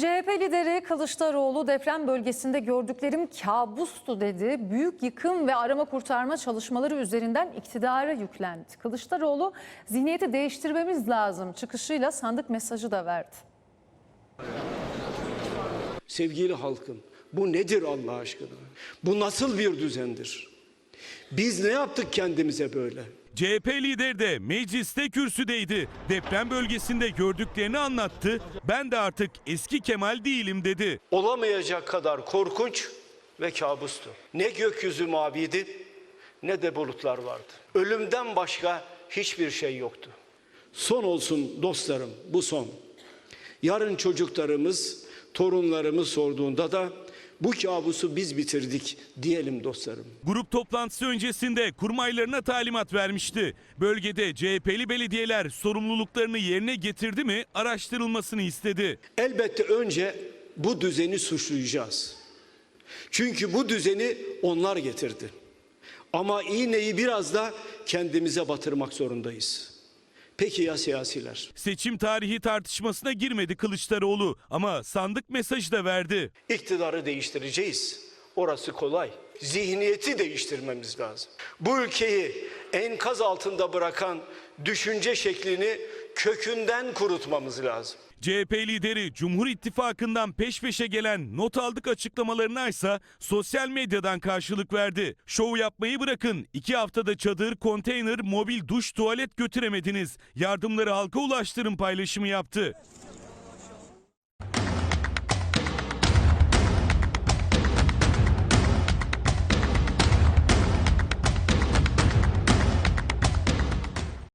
CHP lideri Kılıçdaroğlu deprem bölgesinde gördüklerim kabustu dedi. Büyük yıkım ve arama kurtarma çalışmaları üzerinden iktidara yüklendi. Kılıçdaroğlu zihniyeti değiştirmemiz lazım çıkışıyla sandık mesajı da verdi. Sevgili halkım, bu nedir Allah aşkına? Bu nasıl bir düzendir? Biz ne yaptık kendimize böyle? CHP lideri de mecliste kürsüdeydi. Deprem bölgesinde gördüklerini anlattı. Ben de artık eski Kemal değilim dedi. Olamayacak kadar korkunç ve kabustu. Ne gökyüzü maviydi ne de bulutlar vardı. Ölümden başka hiçbir şey yoktu. Son olsun dostlarım, bu son. Yarın çocuklarımız, torunlarımız sorduğunda da bu kabusu biz bitirdik diyelim dostlarım. Grup toplantısı öncesinde kurmaylarına talimat vermişti. Bölgede CHP'li belediyeler sorumluluklarını yerine getirdi mi araştırılmasını istedi. Elbette önce bu düzeni suçlayacağız. Çünkü bu düzeni onlar getirdi. Ama iğneyi biraz da kendimize batırmak zorundayız. Peki ya siyasiler? Seçim tarihi tartışmasına girmedi Kılıçdaroğlu ama sandık mesajı da verdi. İktidarı değiştireceğiz. Orası kolay. Zihniyeti değiştirmemiz lazım. Bu ülkeyi enkaz altında bırakan düşünce şeklini kökünden kurutmamız lazım. CHP lideri Cumhur İttifakı'ndan peş peşe gelen not aldık açıklamalarına ise sosyal medyadan karşılık verdi. Şovu yapmayı bırakın. iki haftada çadır, konteyner, mobil duş, tuvalet götüremediniz. Yardımları halka ulaştırın paylaşımı yaptı.